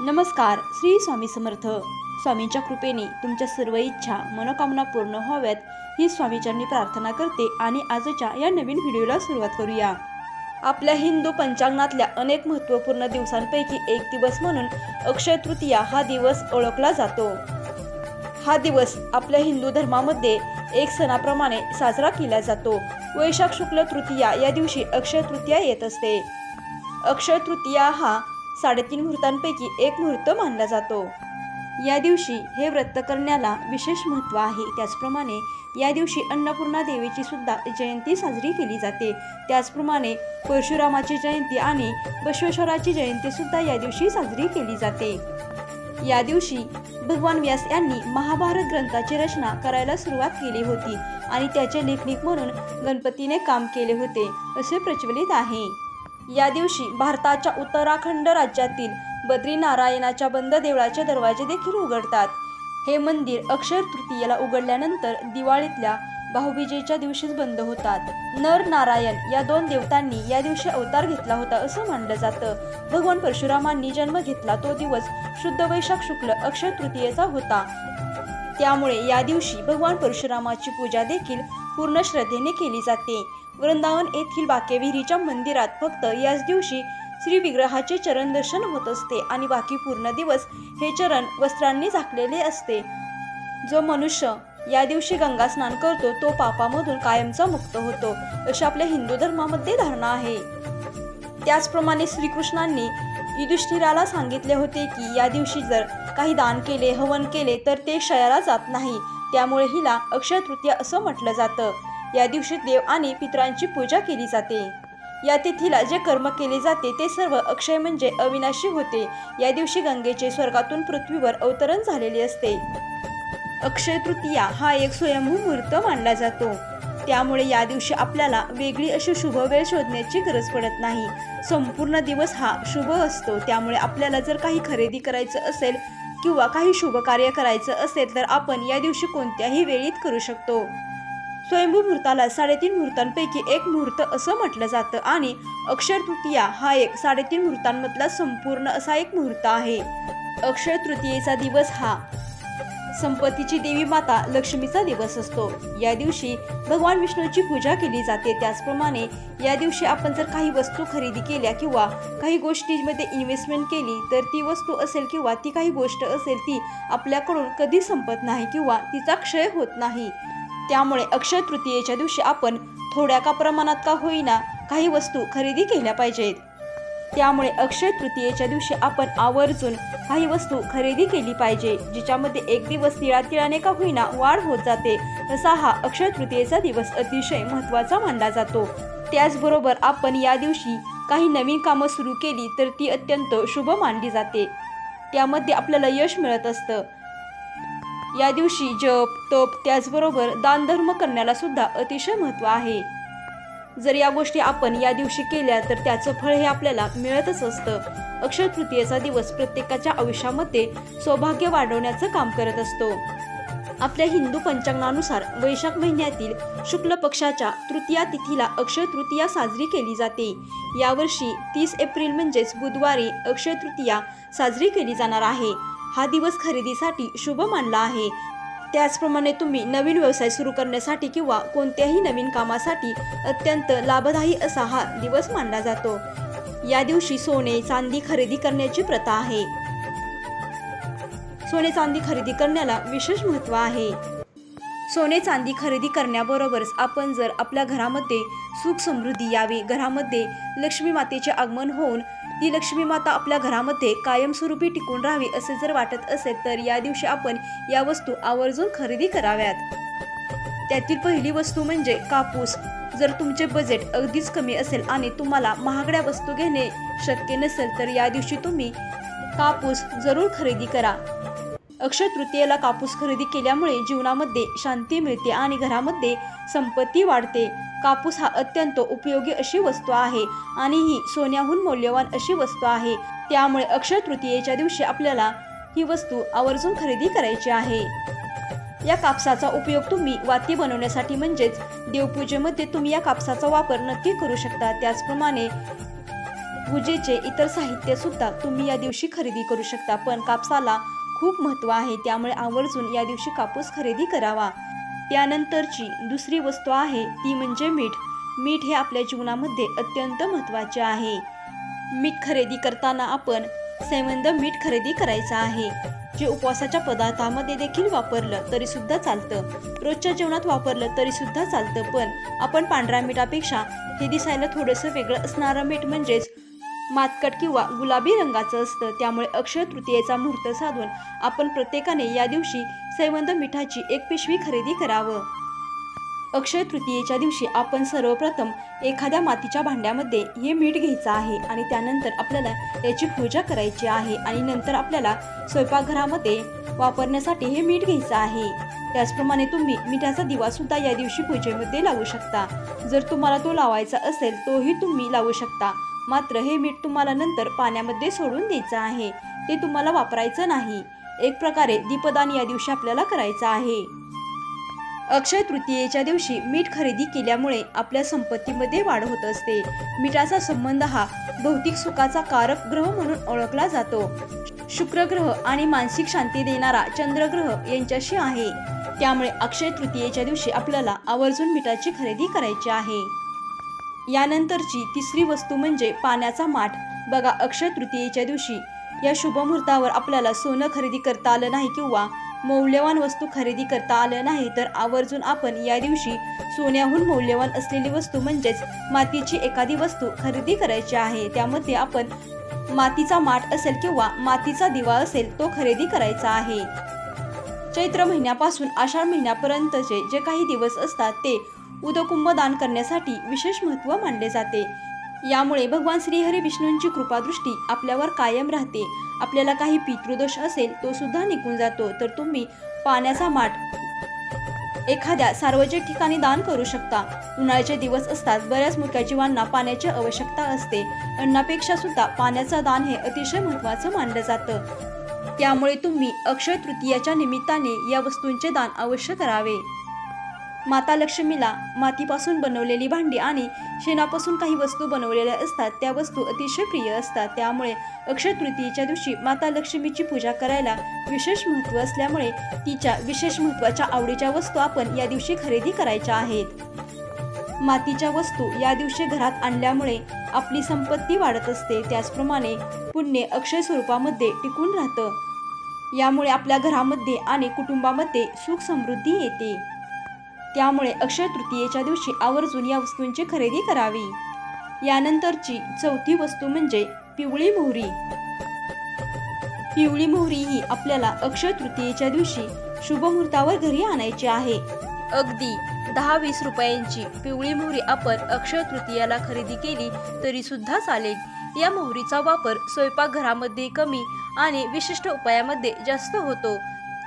नमस्कार श्री स्वामी समर्थ. स्वामींच्या कृपेने तुमच्या सर्व इच्छा मनोकामना पूर्ण व्हाव्यात. ही स्वामीचरणी प्रार्थना करते आणि आजच्या या नवीन व्हिडिओला सुरुवात करूया. आपल्या हिंदू पंचांगणातल्या अनेक महत्त्वपूर्ण दिवसांपैकी एक दिवस म्हणून अक्षय तृतीया हा दिवस ओळखला जातो. हा दिवस आपल्या हिंदू धर्मामध्ये एक सणाप्रमाणे साजरा केला जातो. वैशाख शुक्ल तृतीया या दिवशी अक्षय तृतीया येत असते. अक्षय तृतीया हा साडेतीन मुहूर्तांपैकी एक मुहूर्त मानला जातो. या दिवशी हे व्रत करण्याला विशेष महत्त्व आहे. त्याचप्रमाणे या दिवशी अन्नपूर्णा देवीची सुद्धा जयंती साजरी केली जाते. त्याचप्रमाणे परशुरामाची जयंती आणि बसवेश्वराची जयंती सुद्धा या दिवशी साजरी केली जाते. या दिवशी भगवान व्यास यांनी महाभारत ग्रंथाची रचना करायला सुरुवात केली होती आणि त्याचे लेखनिक म्हणून गणपतीने काम केले होते असे प्रचलित आहे. या दिवशी भारताच्या उत्तराखंड राज्यातील बद्रीनारायणाच्या बंद देवळाचे दरवाजे देखील उघडतात. हे मंदिर अक्षय तृतीयेला उघडल्यानंतर दिवाळीतल्या भाऊबीजेच्या दिवशीच बंद होतात. नर नारायण या दोन देवतांनी या दिवशी अवतार घेतला होता असं मानलं जातं. भगवान परशुरामांनी जन्म घेतला तो दिवस शुद्ध वैशाख शुक्ल अक्षय तृतीयेचा होता. त्यामुळे या दिवशी भगवान परशुरामाची पूजा देखील पूर्ण श्रद्धेने केली जाते. वृंदावन येथील बाकेविहिरीच्या मंदिरात फक्त याच दिवशी श्री विग्रहाचे चरण दर्शन होत असते आणि बाकी पूर्ण दिवस हे चरण वस्त्रांनी झाकलेले असते. जो मनुष्य या दिवशी गंगा स्नान करतो तो पापामधून कायमचा मुक्त होतो अशी आपल्या हिंदू धर्मामध्ये धारणा आहे. त्याचप्रमाणे श्रीकृष्णांनी युधिष्ठिराला सांगितले होते की या दिवशी जर काही दान केले हवन केले तर ते क्षयाला जात नाही. त्यामुळे हिला अक्षय तृतीया असं म्हटलं जातं. या दिवशी देव आणि पितरांची पूजा केली जाते. या तिथीला जे कर्म केले जाते ते सर्व अक्षय म्हणजे अविनाशी होते. या दिवशी गंगेचे स्वर्गातून पृथ्वीवर अवतरण झालेले असते. अक्षय तृतीया हा एक स्वयंभू मुहूर्त मानला जातो. त्यामुळे या दिवशी आपल्याला वेगळी अशी शुभ वेळ शोधण्याची गरज पडत नाही. संपूर्ण दिवस हा शुभ असतो. त्यामुळे आपल्याला जर काही खरेदी करायचं असेल किंवा काही शुभ कार्य करायचं असेल तर आपण या दिवशी कोणत्याही वेळीत करू शकतो. स्वयंभू मुहूर्ताला साडेतीन मुहूर्तांपैकी एक मुहूर्त असं म्हटलं जातं आणि अक्षय तृतीया हा एक साडेतीन मुहूर्तांमधला संपूर्ण असा एक मुहूर्त आहे. अक्षय तृतीयेचा दिवस हा संपत्तीची देवी माता लक्ष्मीचा दिवस असतो. या दिवशी भगवान विष्णूची पूजा केली जाते. त्याचप्रमाणे या दिवशी आपण जर काही वस्तू खरेदी केल्या किंवा काही गोष्टीमध्ये इन्व्हेस्टमेंट केली तर ती वस्तू असेल किंवा ती काही गोष्ट असेल ती आपल्याकडून कधी संपत नाही किंवा तिचा क्षय होत नाही. त्यामुळे अक्षय तृतीयेच्या दिवशी आपण थोड्या का प्रमाणात का होईना काही वस्तू खरेदी केल्या पाहिजेत. त्यामुळे अक्षय तृतीयेच्या दिवशी आपण आवर्जून काही वस्तू खरेदी केली पाहिजे जिच्यामध्ये एक दिवस तिळातिळाने का होईना वाढ होत जाते तसा हा अक्षय तृतीयेचा दिवस अतिशय महत्त्वाचा मानला जातो. त्याचबरोबर आपण या दिवशी काही नवीन कामं सुरू केली तर ती अत्यंत शुभ मानली जाते. त्यामध्ये आपल्याला यश मिळत असतं. या दिवशी जप तप त्याचबरोबर दानधर्म करण्याला सुद्धा अतिशय महत्त्व आहे. जर या गोष्टी आपण या दिवशी केल्या तर त्याचं फळ हे आपल्याला मिळतच असतं. अक्षय तृतीयेचा दिवस प्रत्येकाच्या आयुष्यामध्ये सौभाग्य वाढवण्याचं काम करत असतो. आपल्या हिंदू पंचांगानुसार वैशाख महिन्यातील शुक्ल पक्षाच्या तृतीया तिथीला अक्षय तृतीया साजरी केली जाते. यावर्षी तीस एप्रिल म्हणजेच बुधवारी अक्षय तृतीया साजरी केली जाणार आहे. हा दिवस खरेदीसाठी शुभ मानला आहे. त्याचप्रमाणे तुम्ही नवीन व्यवसाय सुरू करण्यासाठी किंवा कोणत्याही नवीन कामासाठी अत्यंत लाभदायी असा हा दिवस मानला जातो. या दिवशी सोने चांदी खरेदी करण्याची प्रथा आहे. सोने चांदी खरेदी करण्याला विशेष महत्त्व आहे. सोने चांदी खरेदी करण्याबरोबरच आपण जर आपल्या घरामध्ये सुख समृद्धी यावी घरामध्ये लक्ष्मी मातेचे आगमन होऊन ती लक्ष्मी माता आपल्या घरामध्ये कायमस्वरूपी टिकून राहावी असे जर वाटत असेल तर या दिवशी आपण या वस्तू आवर्जून खरेदी कराव्यात. त्यातील पहिली वस्तू म्हणजे कापूस. जर तुमचे बजेट अगदीच कमी असेल आणि तुम्हाला महागड्या वस्तू घेणे शक्य नसेल तर या दिवशी तुम्ही कापूस जरूर खरेदी करा. अक्षय तृतीयेला कापूस खरेदी केल्यामुळे जीवनामध्ये शांती मिळते आणि घरामध्ये संपत्ती वाढते. कापूस हा अत्यंत उपयोगी अशी वस्तू आहे आणि ही सोन्याहून मौल्यवान अशी वस्तू आहे. त्यामुळे अक्षय तृतीयेच्या दिवशी आपल्याला ही वस्तू आवर्जून खरेदी करायची आहे. या कापसाचा उपयोग तुम्ही वाती बनवण्यासाठी म्हणजेच देवपूजेमध्ये तुम्ही या कापसाचा वापर नक्की करू शकता. त्याचप्रमाणे पूजेचे इतर साहित्य सुद्धा तुम्ही या दिवशी खरेदी करू शकता. पण कापसाला खूप महत्त्व आहे. त्यामुळे आवर्जून या दिवशी कापूस खरेदी करावा. त्यानंतरची दुसरी वस्तू आहे ती म्हणजे मीठ. मीठ हे आपल्या जीवनामध्ये अत्यंत महत्त्वाचे आहे. मीठ खरेदी करताना आपण सेवंद मीठ खरेदी करायचं आहे. जे उपवासाच्या पदार्थामध्ये देखील वापरलं तरी सुद्धा चालतं. रोजच्या जेवणात वापरलं तरी सुद्धा चालतं. पण आपण पांढऱ्या मिठापेक्षा हे दिसायला थोडंसं वेगळं असणारं मीठ म्हणजेच मातकट किंवा गुलाबी रंगाचं असतं. त्यामुळे अक्षय तृतीयेचा मुहूर्त साधून आपण प्रत्येकाने या दिवशी सैवंद मिठाची एक पिशवी खरेदी करावं. अक्षय तृतीयेच्या दिवशी आपण सर्वप्रथम एखाद्या मातीच्या भांड्यामध्ये हे मीठ घ्यायचं आहे आणि त्यानंतर आपल्याला याची पूजा करायची आहे आणि नंतर आपल्याला स्वयंपाकघरामध्ये वापरण्यासाठी हे मीठ घ्यायचं आहे. त्याचप्रमाणे तुम्ही मिठाचा दिवा सुद्धा या दिवशी पूजेमध्ये लावू शकता. जर तुम्हाला तो लावायचा असेल तोही तुम्ही लावू शकता. मात्र हे मीठ तुम्हाला नंतर पाण्यामध्ये सोडून द्यायचं आहे. ते तुम्हाला वापरायचं नाही. एक प्रकारे दीपदान या दिवशी आपल्याला करायचं आहे. अक्षय तृतीयेच्या दिवशी मीठ खरेदी केल्यामुळे आपल्या संपत्तीमध्ये वाढ होत असते. मिठाचा संबंध हा भौतिक सुखाचा कारक ग्रह म्हणून ओळखला जातो. शुक्रग्रह आणि मानसिक शांती देणारा चंद्रग्रह यांच्याशी आहे. त्यामुळे अक्षय तृतीयेच्या दिवशी आपल्याला आवर्जून मिठाची खरेदी करायची आहे. यानंतरची तिसरी वस्तू म्हणजे पाण्याचा माठ. बघा अक्षय तृतीयेच्या दिवशी या शुभमुहूर्तावर आपल्याला सोनं खरेदी करता आलं नाही किंवा मौल्यवान वस्तू खरेदी करता आलं नाही तर आवर्जून आपण या दिवशी सोन्याहून मौल्यवान असलेली वस्तू म्हणजेच मातीची एखादी वस्तू खरेदी करायची आहे. त्यामध्ये आपण मातीचा माठ असेल किंवा मातीचा दिवा असेल तो खरेदी करायचा आहे. चैत्र महिन्यापासून आषाढ महिन्यापर्यंतचे जे काही दिवस असतात ते उदकुंभ दान करण्यासाठी विशेष महत्त्व मानले जाते. यामुळे भगवान श्रीहरी विष्णूंची कृपादृष्टी आपल्यावर कायम राहते. आपल्याला काही पितृदोष असेल तो सुद्धा निघून जातो. तर तुम्ही पाण्याचा माठ एखाद्या सार्वजनिक ठिकाणी दान करू शकता. उन्हाळ्याचे दिवस असतात बऱ्याच मुक्या जीवांना पाण्याची आवश्यकता असते. अन्नापेक्षा सुद्धा पाण्याचं दान हे अतिशय महत्त्वाचं मानलं जातं. त्यामुळे तुम्ही अक्षय तृतीयाच्या निमित्ताने या वस्तूंचे दान अवश्य करावे. माता लक्ष्मीला मातीपासून बनवलेली भांडी आणि शेणापासून काही वस्तू बनवलेल्या असतात त्या वस्तू अतिशय प्रिय असतात. त्यामुळे अक्षय तृतीयेच्या दिवशी माता लक्ष्मीची पूजा करायला विशेष महत्त्व असल्यामुळे तिच्या विशेष महत्त्वाच्या आवडीच्या वस्तू आपण या दिवशी खरेदी करायच्या आहेत. मातीच्या वस्तू या दिवशी घरात आणल्यामुळे आपली संपत्ती वाढत असते. त्याचप्रमाणे पुण्य अक्षय स्वरूपामध्ये टिकून राहतं. यामुळे आपल्या घरामध्ये आणि कुटुंबामध्ये सुख समृद्धी येते. त्यामुळे अक्षय तृतीयेच्या दिवशी आवर्जून या वस्तूंची खरेदी करावी. यानंतरची चौथी वस्तू म्हणजे पिवळी मोहरी. पिवळी मोहरी ही आपल्याला अक्षय तृतीयेच्या दिवशी शुभ मुहूर्तावर घरी आणायची आहे. अगदी. दहा वीस रुपयांची पिवळी मोहरी आपण अक्षय तृतीयाला खरेदी केली तरी सुद्धा चालेल. या मोहरीचा वापर स्वयंपाकघरामध्ये कमी आणि विशिष्ट उपायामध्ये जास्त होतो.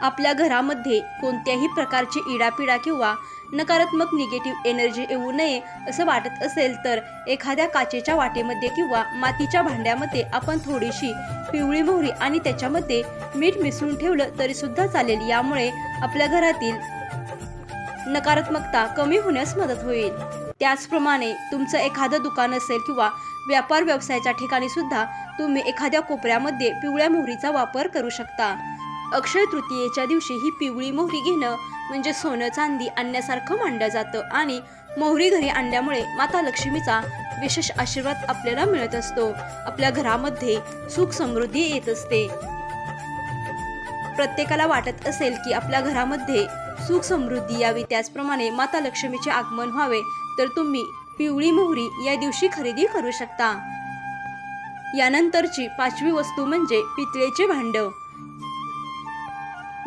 आपल्या घरामध्ये कोणत्याही प्रकारची इडापिडा किंवा नकारात्मक निगेटिव्ह एनर्जी येऊ नये असं वाटत असेल तर एखाद्या काचेच्या वाटेमध्ये किंवा मातीच्या भांड्यामध्ये आपण थोडीशी पिवळी मोहरी आणि त्याच्यामध्ये मीठ मिसळून ठेवलं तरीसुद्धा चालेल. यामुळे आपल्या घरातील नकारात्मकता कमी होण्यास मदत होईल. त्याचप्रमाणे तुमचं एखादं दुकान असेल किंवा व्यापार व्यवसायाच्या ठिकाणी सुद्धा तुम्ही एखाद्या कोपऱ्यामध्ये पिवळ्या मोहरीचा वापर करू शकता. अक्षय तृतीयेच्या दिवशी ही पिवळी मोहरी घेणं म्हणजे सोनं चांदी आणण्यासारखं मानलं जातं आणि मोहरी घरी आणल्यामुळे माता लक्ष्मीचा विशेष आशीर्वाद आपल्याला मिळत असतो. आपल्या घरामध्ये सुख समृद्धी येत असते. प्रत्येकाला वाटत असेल की आपल्या घरामध्ये सुख समृद्धी यावी. त्याचप्रमाणे माता लक्ष्मीचे आगमन व्हावे तर तुम्ही पिवळी मोहरी या दिवशी खरेदी करू शकता. यानंतरची पाचवी वस्तू म्हणजे पितळेचे भांड.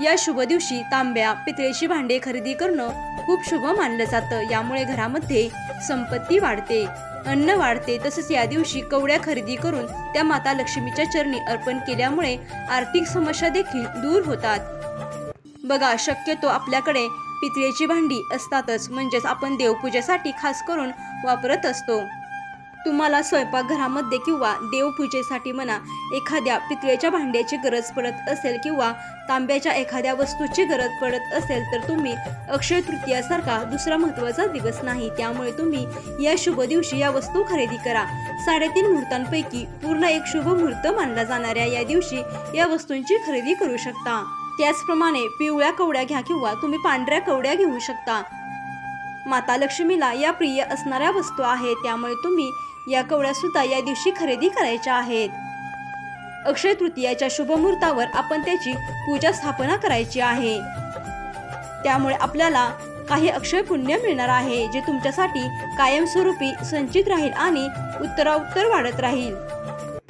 या शुभ दिवशी तांब्या पितळेची भांडे खरेदी करणं खूप शुभ मानलं जातं. यामुळे घरामध्ये संपत्ती वाढते. अन्न वाढते तसेच या दिवशी कवड्या खरेदी करून त्या माता लक्ष्मीच्या चरणी अर्पण केल्यामुळे आर्थिक समस्या देखील दूर होतात. बघा शक्यतो आपल्याकडे पितळेची भांडी असतातच म्हणजेच आपण देवपूजेसाठी खास करून वापरत असतो. तुम्हाला स्वयंपाकघरामध्ये किंवा देवपूजेसाठी म्हणा एखाद्या पितळेच्या भांड्याची गरज पडत असेल किंवा तांब्याच्या एखाद्या वस्तूची गरज पडत असेल तर तुम्ही अक्षय तृतीयासारखा दुसरा महत्त्वाचा दिवस नाही. त्यामुळे तुम्ही या शुभ दिवशी या वस्तू खरेदी करा. साडेतीन मुहूर्तांपैकी पूर्ण एक शुभ मुहूर्त मानला जाणाऱ्या या दिवशी या वस्तूंची खरेदी करू शकता. त्याचप्रमाणे पिवळ्या कवड्या घ्या किंवा तुम्ही पांढऱ्या कवड्या घेऊ शकता. माता लक्ष्मीला या प्रिय असणाऱ्या वस्तू आहेत. त्यामुळे तुम्ही या कवड्या सुद्धा या दिवशी खरेदी करायच्या आहेत. अक्षय तृतीयाच्या शुभ मुहूर्तावर आपण त्याची पूजा स्थापना करायची आहे. त्यामुळे आपल्याला काही अक्षय पुण्य मिळणार आहे जे तुमच्यासाठी कायमस्वरूपी संचित राहील आणि उत्तराउत्तर वाढत राहील.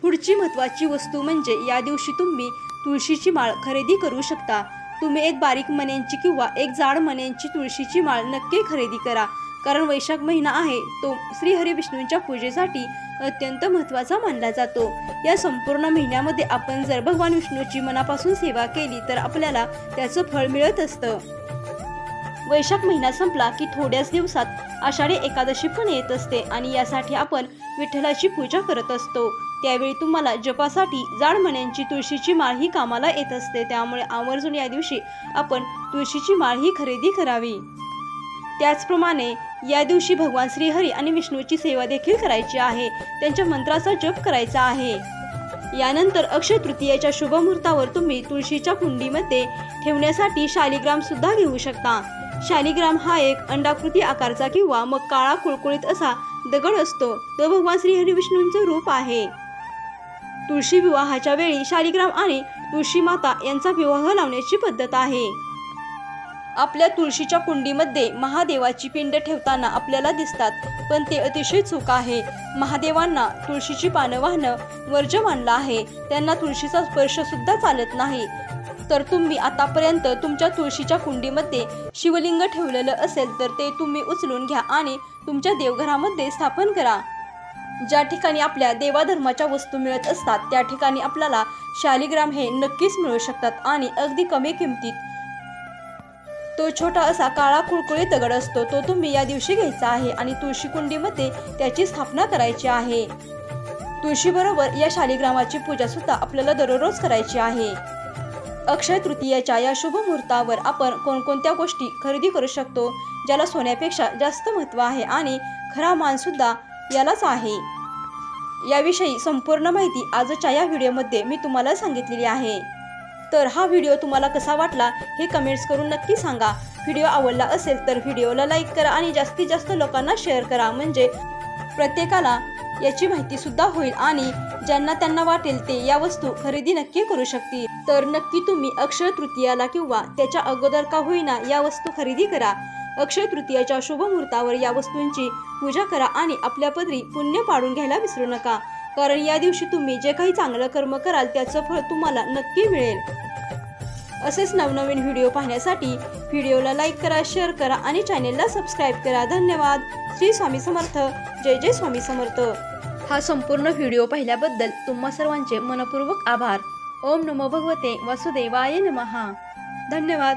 पुढची महत्वाची वस्तू म्हणजे या दिवशी तुम्ही तुळशीची माळ खरेदी करू शकता. तुम्ही एक बारीक मण्यांची किंवा एक जाड मण्यांची तुळशीची माळ नक्की खरेदी करा. कारण वैशाख महिना आहे तो श्री हरी विष्णूंच्या पूजेसाठी अत्यंत महत्त्वाचा मानला जातो. या संपूर्ण महिन्यामध्ये आपण जर भगवान विष्णूची मनापासून सेवा केली तर आपल्याला त्याचं फळ मिळत असतं. वैशाख महिना संपला की थोड्याच दिवसात आषाढी एकादशी पण येत असते आणि यासाठी आपण विठ्ठलाची पूजा करत असतो. त्यावेळी तुम्हाला जपासाठी जाड मण्यांची तुळशीची माळ ही कामाला येत असते. त्यामुळे आवर्जून या दिवशी आपण तुळशीची माळ ही खरेदी करावी. त्याचप्रमाणे या दिवशी भगवान श्रीहरी आणि विष्णूची सेवा देखील करायची आहे. त्यांच्या मंत्राचा जप करायचा आहे. यानंतर अक्षय तृतीयेच्या शुभ मुहूर्तावर तुम्ही तुळशीच्या कुंडीमध्ये ठेवण्यासाठी शालिग्राम सुद्धा घेऊ शकता. शालिग्राम हा एक अंडाकृती आकारचा किंवा मग काळा कुळकुळीत असा दगड असतो. तो भगवान श्रीहरी विष्णूंचं रूप आहे. तुळशी विवाहाच्या वेळी शालिग्राम आणि तुळशी माता यांचा विवाह लावण्याची पद्धत आहे. आपल्या तुळशीच्या कुंडीमध्ये महादेवाची पिंड ठेवताना आपल्याला दिसतात पण ते अतिशय चूक आहे. महादेवांना तुळशीची पानं वाहणं वर्ज मानलं आहे. त्यांना तुळशीचा स्पर्श सुद्धा चालत नाही. तर तुम्ही आतापर्यंत तुमच्या तुळशीच्या कुंडीमध्ये शिवलिंग ठेवलेलं असेल तर ते तुम्ही उचलून घ्या आणि तुमच्या देवघरामध्ये स्थापन करा. ज्या ठिकाणी आपल्या देवाधर्माच्या वस्तू मिळत असतात त्या ठिकाणी आपल्याला शालिग्राम हे नक्कीच मिळू शकतात आणि अगदी कमी किमतीत तो छोटा असा काळा कुळकुळीत दगड असतो तो तुम्ही या दिवशी घ्यायचा आहे आणि तुळशी कुंडीमध्ये त्याची स्थापना करायची आहे. तुळशीबरोबर या शालिग्रामाची पूजा सुद्धा आपल्याला दररोज करायची आहे. अक्षय तृतीयाच्या या शुभ मुहूर्तावर आपण कोणकोणत्या गोष्टी खरेदी करू शकतो ज्याला सोन्यापेक्षा जास्त महत्त्व आहे आणि खरा मान सुद्धा यालाच आहे? याविषयी संपूर्ण माहिती आजच्या या व्हिडिओमध्ये मी तुम्हाला सांगितलेली आहे. तर हा व्हिडिओ तुम्हाला कसा वाटला हे कमेंट्स करून नक्की सांगा. व्हिडिओ आवडला असेल तर व्हिडिओला लाईक करा आणि जास्तीत जास्त लोकांना शेअर करा. म्हणजे प्रत्येकाला याची माहिती सुद्धा होईल आणि ज्यांना त्यांना वाटेल ते या वस्तू खरेदी नक्की करू शकतील. तर नक्की तुम्ही अक्षय तृतीयाला किंवा त्याच्या अगोदर का होईना या वस्तू खरेदी करा. अक्षय तृतीयाच्या शुभ मुहूर्तावर या वस्तूंची पूजा करा आणि आपल्या पदरी पुण्य पाडून घ्यायला विसरू नका. कारण या दिवशी तुम्ही जे काही चांगलं कर्म कराल त्याचं फळ तुम्हाला नक्की मिळेल. असेच नवनवीन व्हिडिओ पाहण्यासाठी व्हिडिओला लाईक करा शेअर करा आणि चॅनेलला सबस्क्राईब करा. धन्यवाद. श्री स्वामी समर्थ. जय जय स्वामी समर्थ. हा संपूर्ण व्हिडिओ पाहिल्याबद्दल तुम्हा सर्वांचे मनपूर्वक आभार. ओम नमो भगवते. वासुदेवाय नमहा. धन्यवाद.